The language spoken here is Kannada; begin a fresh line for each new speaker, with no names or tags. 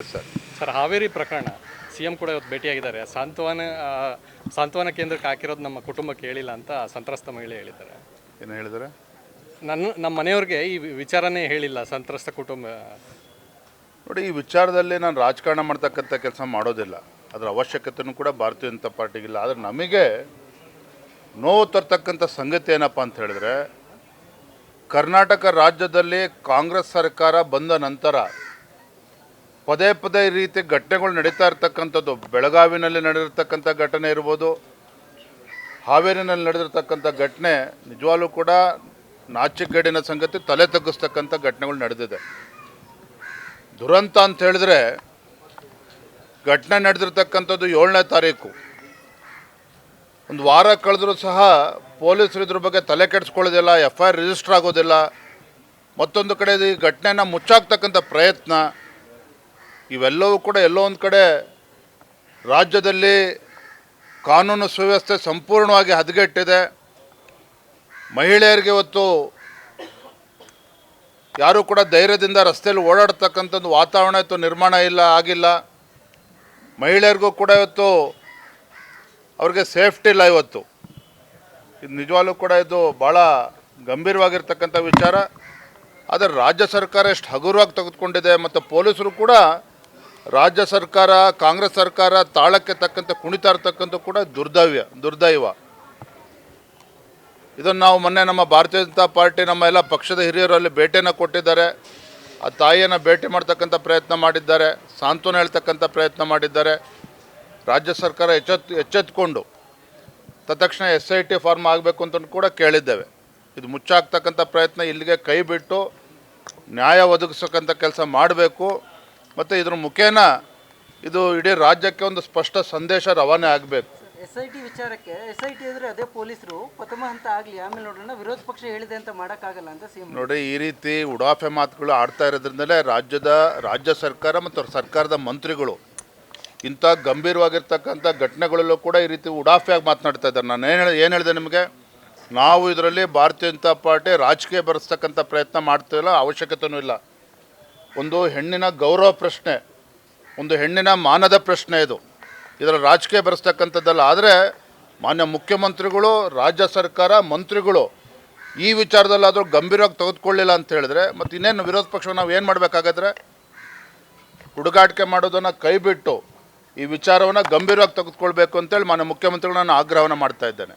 ಸರ್.
ಸರ್ ಹಾವೇರಿ ಪ್ರಕರಣ ಸಿ ಎಂ ಕೂಡ ಇವತ್ತು ಭೇಟಿಯಾಗಿದ್ದಾರೆ. ಸಾಂತ್ವನ ಸಾಂತ್ವನ ಕೇಂದ್ರಕ್ಕೆ ಹಾಕಿರೋದು ನಮ್ಮ ಕುಟುಂಬಕ್ಕೆ ಹೇಳಿಲ್ಲ ಅಂತ ಸಂತ್ರಸ್ತ ಮಹಿಳೆ ಹೇಳಿದ್ದಾರೆ.
ಏನು ಹೇಳಿದ್ರೆ
ನನ್ನ ನಮ್ಮ ಮನೆಯವ್ರಿಗೆ ಈ ವಿಚಾರನೇ ಹೇಳಿಲ್ಲ ಸಂತ್ರಸ್ತ ಕುಟುಂಬ.
ನೋಡಿ ಈ ವಿಚಾರದಲ್ಲಿ ನಾನು ರಾಜಕಾರಣ ಮಾಡ್ತಕ್ಕಂಥ ಕೆಲಸ ಮಾಡೋದಿಲ್ಲ. ಅದರ ಅವಶ್ಯಕತೆಯೂ ಕೂಡ ಭಾರತೀಯ ಜನತಾ ಪಾರ್ಟಿಗಿಲ್ಲ. ಆದರೆ ನಮಗೆ ನೋವು ತರ್ತಕ್ಕಂಥ ಸಂಗತಿ ಏನಪ್ಪ ಅಂತ ಹೇಳಿದ್ರೆ ಕರ್ನಾಟಕ ರಾಜ್ಯದಲ್ಲಿ ಕಾಂಗ್ರೆಸ್ ಸರ್ಕಾರ ಬಂದ ನಂತರ ಪದೇ ಪದೇ ಈ ರೀತಿ ಘಟನೆಗಳು ನಡೀತಾ ಇರ್ತಕ್ಕಂಥದ್ದು, ಬೆಳಗಾವಿನಲ್ಲಿ ನಡೆದಿರ್ತಕ್ಕಂಥ ಘಟನೆ ಇರ್ಬೋದು, ಹಾವೇರಿನಲ್ಲಿ ನಡೆದಿರ್ತಕ್ಕಂಥ ಘಟನೆ, ನಿಜವಾಗ್ಲೂ ಕೂಡ ನಾಚಿಕೆಗೇಡಿನ ಸಂಗತಿ ತಲೆ ತಗ್ಗಿಸ್ತಕ್ಕಂಥ ಘಟನೆಗಳು ನಡೆದಿದೆ. ದುರಂತ ಅಂತ ಹೇಳಿದ್ರೆ, ಘಟನೆ ನಡೆದಿರ್ತಕ್ಕಂಥದ್ದು ಏಳನೇ ತಾರೀಕು. ಒಂದು ವಾರ ಕಳೆದರೂ ಸಹ ಪೊಲೀಸರು ಇದ್ರ ಬಗ್ಗೆ ತಲೆ ಕೆಡಿಸ್ಕೊಳ್ಳೋದಿಲ್ಲ, ಎಫ್ ಐ ಆರ್ ರಿಜಿಸ್ಟರ್ ಆಗೋದಿಲ್ಲ. ಮತ್ತೊಂದು ಕಡೆ ಈ ಘಟನೆನ ಮುಚ್ಚಾಕ್ತಕ್ಕಂಥ ಪ್ರಯತ್ನ ಇವೆಲ್ಲವೂ ಕೂಡ ಎಲ್ಲೋ ಒಂದು ಕಡೆ ರಾಜ್ಯದಲ್ಲಿ ಕಾನೂನು ಸುವ್ಯವಸ್ಥೆ ಸಂಪೂರ್ಣವಾಗಿ ಹದಗೆಟ್ಟಿದೆ. ಮಹಿಳೆಯರಿಗೆ ಇವತ್ತು ಯಾರೂ ಕೂಡ ಧೈರ್ಯದಿಂದ ರಸ್ತೆಯಲ್ಲಿ ಓಡಾಡ್ತಕ್ಕಂಥದ್ದು ವಾತಾವರಣ ಇವತ್ತು ನಿರ್ಮಾಣ ಇಲ್ಲ, ಆಗಿಲ್ಲ. ಮಹಿಳೆಯರಿಗೂ ಕೂಡ ಇವತ್ತು ಅವ್ರಿಗೆ ಸೇಫ್ಟಿ ಇಲ್ಲ ಇವತ್ತು. ಇದು ನಿಜವಾಗ್ಲೂ ಕೂಡ ಇದು ಭಾಳ ಗಂಭೀರವಾಗಿರ್ತಕ್ಕಂಥ ವಿಚಾರ. ಆದರೆ ರಾಜ್ಯ ಸರ್ಕಾರ ಎಷ್ಟು ಹಗುರವಾಗಿ ತೆಗೆದುಕೊಂಡಿದೆ ಮತ್ತು ಪೊಲೀಸರು ಕೂಡ ರಾಜ್ಯ ಸರ್ಕಾರ, ಕಾಂಗ್ರೆಸ್ ಸರ್ಕಾರ ತಾಳಕ್ಕೆ ತಕ್ಕಂತೆ ಕುಣಿತ ಇರ್ತಕ್ಕಂಥ ಕೂಡ ದುರ್ದೈವ ದುರ್ದೈವ. ಇದನ್ನು ನಾವು ಮೊನ್ನೆ ನಮ್ಮ ಭಾರತೀಯ ಜನತಾ ಪಾರ್ಟಿ, ನಮ್ಮ ಎಲ್ಲ ಪಕ್ಷದ ಹಿರಿಯರಲ್ಲಿ ಭೇಟಿಯನ್ನು ಕೊಟ್ಟಿದ್ದಾರೆ. ಆ ತಾಯಿಯನ್ನು ಭೇಟಿ ಮಾಡ್ತಕ್ಕಂಥ ಪ್ರಯತ್ನ ಮಾಡಿದ್ದಾರೆ, ಸಾಂತ್ವನ ಹೇಳ್ತಕ್ಕಂಥ ಪ್ರಯತ್ನ ಮಾಡಿದ್ದಾರೆ. ರಾಜ್ಯ ಸರ್ಕಾರ ಎಚ್ಚೆತ್, ಎಚ್ಚೆತ್ಕೊಂಡು ತತ್ಕ್ಷಣ ಎಸ್ ಐ ಟಿ ಫಾರ್ಮ್ ಆಗಬೇಕು ಅಂತ ಕೂಡ ಕೇಳಿದ್ದೇವೆ. ಇದು ಮುಚ್ಚಾಕ್ತಕ್ಕಂಥ ಪ್ರಯತ್ನ ಇಲ್ಲಿಗೆ ಕೈ ಬಿಟ್ಟು ನ್ಯಾಯ ಒದಗಿಸ್ತಕ್ಕಂಥ ಕೆಲಸ ಮಾಡಬೇಕು. ಮತ್ತು ಇದ್ರ ಮುಖೇನ ಇದು ಇಡೀ ರಾಜ್ಯಕ್ಕೆ ಒಂದು ಸ್ಪಷ್ಟ ಸಂದೇಶ ರವಾನೆ ಆಗಬೇಕು.
ಎಸ್ ಐ ಟಿ ವಿಚಾರಕ್ಕೆ ಎಸ್ ಐ ಟಿ ಅಂದರೆ ಅದೇ ಪೊಲೀಸರು ಪ್ರಥಮ ಹಂತ ಆಗಲಿ ಆಮೇಲೆ ನೋಡೋಣ ವಿರೋಧ ಪಕ್ಷ ಹೇಳಿದೆ ಅಂತ ಮಾಡೋಕ್ಕಾಗಲ್ಲ ಅಂತ ಸಿಎಂ
ನೋಡಿ ಈ ರೀತಿ ಉಡಾಫೆ ಮಾತುಗಳು ಆಡ್ತಾ ಇರೋದ್ರಿಂದಲೇ ರಾಜ್ಯದ ರಾಜ್ಯ ಸರ್ಕಾರ ಮತ್ತು ಸರ್ಕಾರದ ಮಂತ್ರಿಗಳು ಇಂಥ ಗಂಭೀರವಾಗಿರ್ತಕ್ಕಂಥ ಘಟನೆಗಳಲ್ಲೂ ಕೂಡ ಈ ರೀತಿ ಉಡಾಫೆಯಾಗಿ ಮಾತನಾಡ್ತಾ ಇದ್ದಾರೆ. ನಾನು ಏನು ಏನು ಹೇಳಿದೆ ನಿಮಗೆ? ನಾವು ಇದರಲ್ಲಿ ಭಾರತೀಯ ಜನತಾ ಪಾರ್ಟಿ ರಾಜಕೀಯ ಬರೆಸ್ತಕ್ಕಂಥ ಪ್ರಯತ್ನ ಮಾಡ್ತಿಲ್ಲ ಅವಶ್ಯಕತೆಯೂ ಇಲ್ಲ. ಒಂದು ಹೆಣ್ಣಿನ ಗೌರವ ಪ್ರಶ್ನೆ, ಒಂದು ಹೆಣ್ಣಿನ ಮಾನದ ಪ್ರಶ್ನೆ ಇದು. ಇದರ ರಾಜಕೀಯ ಬರೆಸ್ತಕ್ಕಂಥದ್ದಲ್ಲ. ಆದರೆ ಮಾನ್ಯ ಮುಖ್ಯಮಂತ್ರಿಗಳು, ರಾಜ್ಯ ಸರ್ಕಾರ, ಮಂತ್ರಿಗಳು ಈ ವಿಚಾರದಲ್ಲಾದರೂ ಗಂಭೀರವಾಗಿ ತೆಗೆದುಕೊಳ್ಳಿಲ್ಲ ಅಂತ ಹೇಳಿದ್ರೆ, ಮತ್ತು ಇನ್ನೇನು ವಿರೋಧ ಪಕ್ಷ ನಾವು ಏನು ಮಾಡಬೇಕಾಗಾದ್ರೆ? ಹುಡುಗಾಟಿಕೆ ಮಾಡೋದನ್ನು ಕೈಬಿಟ್ಟು ಈ ವಿಚಾರವನ್ನು ಗಂಭೀರವಾಗಿ ತೆಗೆದುಕೊಳ್ಬೇಕು ಅಂತೇಳಿ ಮಾನ್ಯ ಮುಖ್ಯಮಂತ್ರಿಗಳು ನಾನು ಆಗ್ರಹವನ್ನು ಮಾಡ್ತಾ ಇದ್ದೇನೆ.